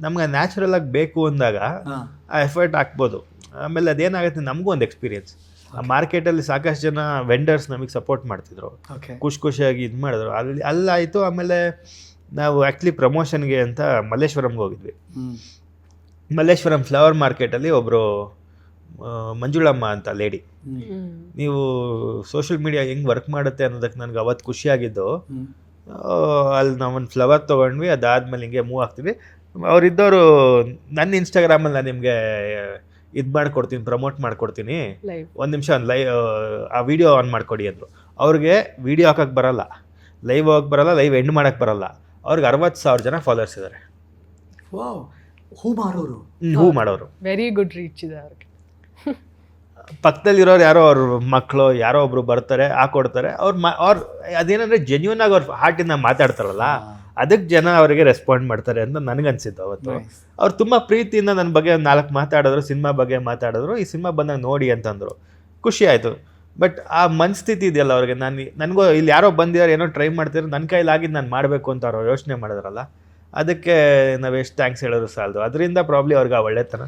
ನಮ್ಗೆ ನ್ಯಾಚುರಲ್ ಆಗಿ ಬೇಕು ಅಂದಾಗ ಆ ಎಫರ್ಟ್ ಹಾಕ್ಬೋದು. ಆಮೇಲೆ ಅದೇನಾಗುತ್ತೆ ನಮಗೂ ಒಂದು ಎಕ್ಸ್ಪೀರಿಯನ್ಸ್ ಆ ಮಾರ್ಕೆಟಲ್ಲಿ ಸಾಕಷ್ಟು ಜನ ವೆಂಡರ್ಸ್ ನಮಗೆ ಸಪೋರ್ಟ್ ಮಾಡ್ತಿದ್ರು. ಓಕೆ ಖುಷಿ ಖುಷಿಯಾಗಿ ಇದು ಮಾಡಿದ್ರು. ಅಲ್ಲಿ ಅಲ್ಲಾಯಿತು ಆಮೇಲೆ ನಾವು ಆ್ಯಕ್ಚುಲಿ ಪ್ರಮೋಷನ್ಗೆ ಅಂತ ಮಲ್ಲೇಶ್ವರಂಗೆ ಹೋಗಿದ್ವಿ. ಮಲ್ಲೇಶ್ವರಂ ಫ್ಲವರ್ ಮಾರ್ಕೆಟಲ್ಲಿ ಒಬ್ಬರು ಮಂಜುಳಮ್ಮ ಅಂತ ಲೇಡಿ ನೀವು ಸೋಷಿಯಲ್ ಮೀಡಿಯಾ ಹೆಂಗೆ ವರ್ಕ್ ಮಾಡುತ್ತೆ ಅನ್ನೋದಕ್ಕೆ ನನಗೆ ಅವತ್ತು ಖುಷಿಯಾಗಿದ್ದು ಅಲ್ಲಿ ನಾವೊಂದು ಫ್ಲವರ್ ತೊಗೊಂಡ್ವಿ ಅದಾದ್ಮೇಲೆ ಹಿಂಗೆ ಮೂವ್ ಆಗ್ತೀವಿ ಅವರಿದ್ದವರು ನನ್ನ ಇನ್ಸ್ಟಾಗ್ರಾಮಲ್ಲಿ ನಾನು ನಿಮಗೆ ಇದು ಮಾಡ್ಕೊಡ್ತೀನಿ ಪ್ರಮೋಟ್ ಮಾಡ್ಕೊಡ್ತೀನಿ. ಲೈವ್ ಒಂದು ನಿಮಿಷ ಒಂದು ಲೈ ಆ ವಿಡಿಯೋ ಆನ್ ಮಾಡ್ಕೊಡಿ ಅಂದರು. ಅವ್ರಿಗೆ ವಿಡಿಯೋ ಹಾಕಕ್ಕೆ ಬರಲ್ಲ. ಲೈವ್ ಹೋಗಕ್ಕೆ ಬರಲ್ಲ ಲೈವ್ ಎಂಡ್ ಮಾಡೋಕ್ಕೆ ಬರಲ್ಲ. ಅವ್ರಿಗೆ ಅರವತ್ತು ಸಾವಿರ ಜನ ಫಾಲೋವರ್ಸ್ ಇದ್ದಾರೆ ಹೂ ಮಾಡೋರು? ಹೂ ಮಾಡೋರು? ವೆರಿ ಗುಡ್ ರೀಚ್ ಇದೆ ಅವ್ರಿಗೆ. ಪಕ್ಕದಲ್ಲಿರೋರು ಯಾರೋ ಅವ್ರ ಮಕ್ಕಳು ಯಾರೋ ಒಬ್ರು ಬರ್ತಾರೆ ಹಾಕೊಡ್ತಾರೆ. ಅವ್ರು ಮಾ ಅವ್ರು ಅದೇನಂದ್ರೆ ಜೆನ್ಯೂನ್ ಆಗಿ ಅವ್ರ ಹಾರ್ಟಿಂದ ಮಾತಾಡ್ತಾರಲ್ಲ. ಅದಕ್ಕೆ ಜನ ಅವರಿಗೆ ರೆಸ್ಪಾಂಡ್ ಮಾಡ್ತಾರೆ ಅಂತ ನನಗನ್ಸಿದ್ದು ಅವತ್ತು. ಅವ್ರು ತುಂಬ ಪ್ರೀತಿಯಿಂದ ನನ್ನ ಬಗ್ಗೆ ನಾಲ್ಕು ಮಾತಾಡಿದ್ರು ಸಿನಿಮಾ ಬಗ್ಗೆ ಮಾತಾಡಿದ್ರು ಈ ಸಿನಿಮಾ ಬಂದಾಗ ನೋಡಿ ಅಂತಂದರು. ಖುಷಿ ಆಯಿತು. ಬಟ್ ಆ ಮನಸ್ಥಿತಿ ಇದೆಯಲ್ಲ ಅವ್ರಿಗೆ ನಾನು ನನಗೂ ಇಲ್ಲಿ ಯಾರೋ ಬಂದಿದ್ದಾರೆ ಏನೋ ಟ್ರೈ ಮಾಡ್ತಿದ್ರು ನನ್ನ ಕೈಲಾಗಿದ್ದು ನಾನು ಮಾಡಬೇಕು ಅಂತ ಅವ್ರು ಯೋಚನೆ ಮಾಡಿದ್ರಲ್ಲ ಅದಕ್ಕೆ ನಾವು ಎಷ್ಟು ಥ್ಯಾಂಕ್ಸ್ ಹೇಳಿದ್ರು ಸಾಲದು. ಅದರಿಂದ ಪ್ರಾಬ್ಲಿ ಅವ್ರಿಗೆ ಆ ಒಳ್ಳೆತನ.